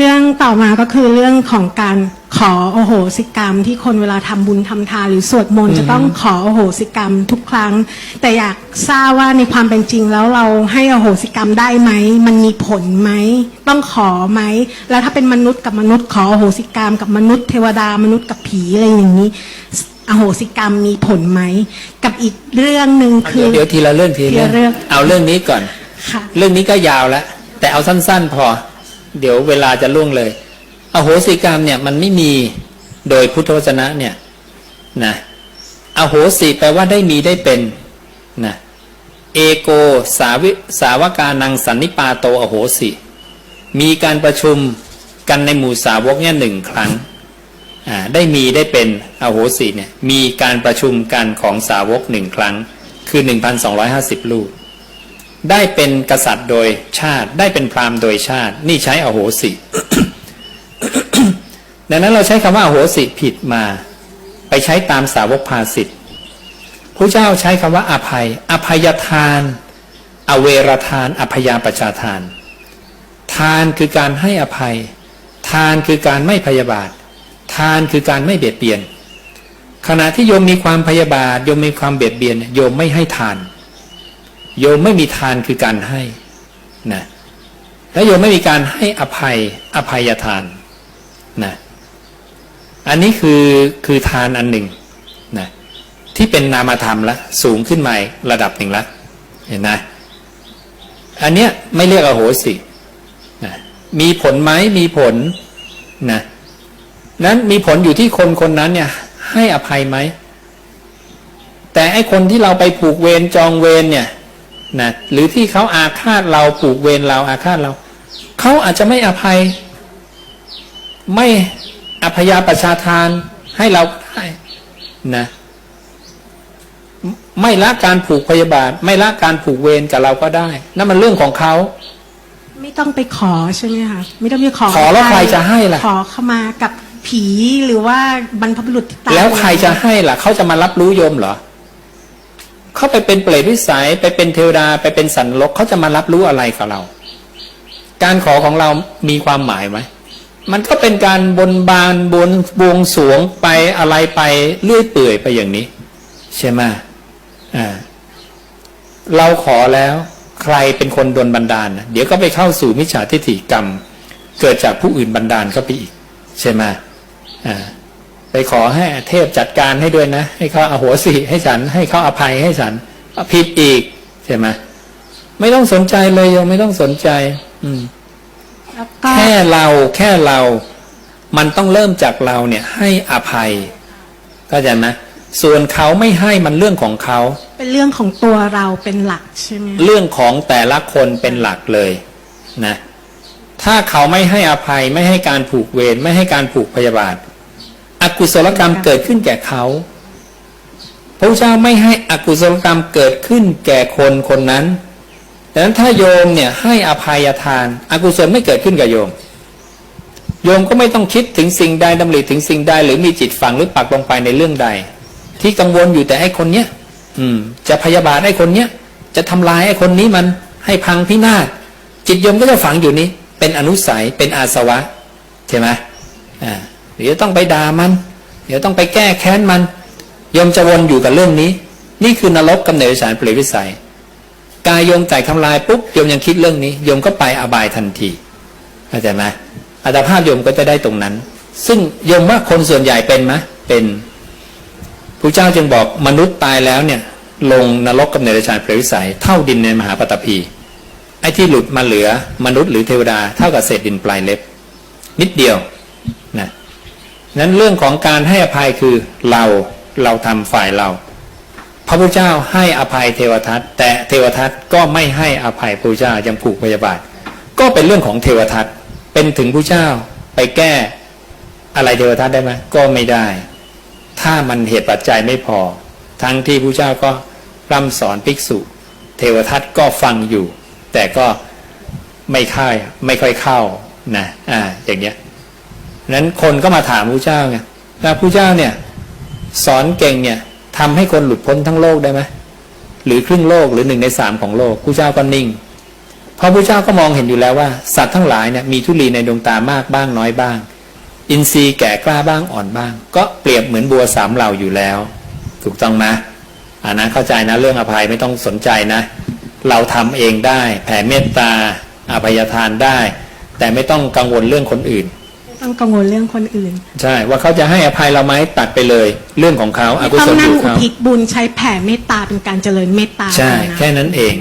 เรื่องต่อมาก็คือเรื่องของการขอโอโหสิกรรม ที่คนเวลาทำบุญทำทานหรือสวดมนต์จะต้องขอโอโหสิกรรมทุกครั้ง แต่อยากทราบว่าในความเป็นจริงแล้วเราให้โอโหสิกรรมได้ไหม มันมีผลไหม ต้องขอไหม แล้วถ้าเป็นมนุษย์กับมนุษย์ขอโอโหสิกรรม กับมนุษย์เทวดามนุษย์กับผีอะไรอย่างนี้อโหสิกรรมมีผลไหม กับอีกเรื่องหนึ่งคือเดี๋ยวทีละเรื่องทีทีละเรื่องเอาเรื่องนี้ก่อนค่ะเรื่องนี้ก็ยาวแล้วแต่เอาสั้น ๆ พอ เดี๋ยวเวลาจะล่วงเลย อโหสิกรรมเนี่ยมันไม่มีโดยพุทธวจนะเนี่ยนะอโหสิแปลว่าได้มีได้เป็นนะเอโกสาวิสาวกานังสันนิปาโตอโหสิ มีการประชุมกันในหมู่สาวกเนี่ยหนึ่งครั้งอ่าได้มีได้เป็นอโหสิเนี่ยมีการประชุมกันของสาวกหนึ่งครั้ง คือ 1,250 ลูก ได้เป็นกษัตริย์โดยชาติ ได้เป็นพราหมณ์โดยชาติ นี่ใช้อโหสิดังนั้นเราใช้คำว่าอโหสิผิดมา ไปใช้ตามสาวกภาสิทธ์พระเจ้าใช้คำว่าอภัย อภัยทาน อเวรทาน อภยาปชาทาน ทานคือการให้อภัย ทานคือการไม่พยาบาท ทานคือการไม่เบียดเบียน ขณะที่โยมมีความพยาบาทโยมมีความเบียดเบียน โยมไม่ให้ทาน โยมไม่มีทานคือการให้นะและโยมไม่มีการให้อภัยอภัยทานนะอันนี้คือคือทานอันหนึ่งนะที่เป็นนามธรรมละสูงขึ้นมาระดับหนึ่งละเห็นไหมอันเนี้ยไม่เรียกอโหสินะมีผลไหมมีผลนะนั้นมีผลอยู่ที่คนคนนั้นเนี่ย ให้อภัยไหมแต่ไอ้คนที่เราไปผูกเวรจองเวรเนี่ย นะหรือที่เขาอาฆาตเราผูกเวรเราอาฆาตเรา เขาอาจจะไม่อภัย ไม่อภยาประชาทานให้เราได้นะไม่ละการผูกพยาบาท ไม่ละการผูกเวรกับเราก็ได้นั่นมันเรื่องของเขาไม่ต้องไปขอใช่ไหมคะไม่ต้องไปขอขอแล้วใครจะให้ล่ะ ขอเข้ามากับผีหรือว่าบรรพบุรุษที่ตายแล้วใครจะให้ล่ะ เขาจะมารับรู้โยมเหรอ เขาไปเป็นเปรตวิสัยไปเป็นเทวดาไปเป็นสันนรกเขาจะมารับรู้อะไรกับเรา การขอของเรามีความหมายไหมมันก็เป็นการบนบานบนบวงสรวงไปอะไรไปเลื่อยเปื่อยไปอย่างนี้ ใช่ไหมอ่าเราขอแล้วใครเป็นคนโดนบันดาลนะเดี๋ยวก็ไปเข้าสู่มิจฉาทิฏฐิกรรม เกิดจากผู้อื่นบันดาลเข้าไปอีก ใช่ไหมอ่า ไปขอให้เทพจัดการให้ด้วยนะ ให้เขาอาโหสิให้ฉัน ให้เขาอภัยให้ฉันผิดอีกใช่ไหมไม่ต้องสนใจเลยโยมไม่ต้องสนใจ อืมแล้วก็แค่เราแค่เรา มันต้องเริ่มจากเราเนี่ย ให้อภัยเข้าใจไหมส่วนเขาไม่ให้มันเรื่องของเขา เป็นเรื่องของตัวเราเป็นหลักใช่ไหมเรื่องของแต่ละคนเป็นหลักเลยนะถ้าเขาไม่ให้อภัยไม่ให้การผูกเวรไม่ให้การผูกพยาบาท อกุศลกรรมเกิดขึ้นแก่เขาพระเจ้าไม่ให้อกุศลกรรมเกิดขึ้นแก่คนคนนั้นดังนั้นถ้าโยมเนี่ยให้อภัยทาน อกุศลไม่เกิดขึ้นกับโยม โยมก็ไม่ต้องคิดถึงสิ่งใดดำริถึงสิ่งใดหรือมีจิตฝังหรือปักลงไปในเรื่องใด ที่กังวลอยู่แต่ไอ้คนเนี้ยอืม จะพยาบาทไอ้คนเนี้ยจะทำลายไอ้คนนี้มันให้พังพินาศจิตโยมก็จะฝังอยู่นี้ เป็นอนุสัยเป็นอาสวะใช่ไหมอ่า เดี๋ยวต้องไปด่ามัน เดี๋ยวต้องไปแก้แค้นมันโยมจะวนอยู่กับเรื่องนี้ นี่คือนรกกำเนิดสารเปรตวิสัย กายโยมไก่ทำลายปุ๊บโยมยังคิดเรื่องนี้โยมก็ไปอบายทันทีเข้าใจไหมอัตภาพโยมก็จะได้ตรงนั้น ซึ่งโยมว่าคนส่วนใหญ่เป็นไหมเป็นพระเจ้าจึงบอกมนุษย์ตายแล้วเนี่ย ลงนรกกำเนิดชาติเปรตวิสัย เท่าดินในมหาปฐพีไอ้ที่หลุดมาเหลือมนุษย์หรือเทวดาเท่ากับเศษดินปลายเล็บ นิดเดียว นั้นเรื่องของการให้อภัยคือเราเราทำฝ่ายเรา พระพุทธเจ้าให้อภัยเทวทัตแต่เทวทัตก็ไม่ให้อภัยพระพุทธเจ้ายังผูกพยาบาท ก็เป็นเรื่องของเทวทัตเป็นถึงพระเจ้าไปแก้อะไรเทวทัตได้ไหมก็ไม่ได้ ถ้ามันเหตุปัจจัยไม่พอ ทั้งที่พระเจ้าก็ร่ำสอนภิกษุ เทวทัตก็ฟังอยู่ แต่ก็ไม่ค่ายไม่ค่อยเข้านะอ่าอย่างเงี้ย นั้นคนก็มาถามพระเจ้าไงแล้วพระเจ้าเนี่ย สอนเก่งเนี่ยทำให้คนหลุดพ้นทั้งโลกได้ไหมหรือครึ่งโลกหรือหนึ่งในสามของโลกผู้เจ้าก็นิ่ง เพราะพระเจ้าก็มองเห็นอยู่แล้วว่า สัตว์ทั้งหลายเนี่ยมีทุลีในดวงตามากบ้างน้อยบ้าง อินทรีย์แก่กล้าบ้างอ่อนบ้าง ก็เปรียบเหมือนบัวสามเหล่าอยู่แล้ว ถูกต้องไหมอ่านะเข้าใจนะเรื่องอภัยไม่ต้องสนใจนะ เราทำเองได้ แผ่เมตตาอภัยทานได้ แต่ไม่ต้องกังวลเรื่องคนอื่น ต้องกังวลเรื่องคนอื่น ใช่ว่าเขาจะให้อภัยเราไหมตัดไปเลย เรื่องของเขาอไม่กุต้อศงลนั่องยู่อุเขาทิศบุญใช่แผ่เมตตาเป็นการเจริญเมตตาใช่นะแค่นั้นเอง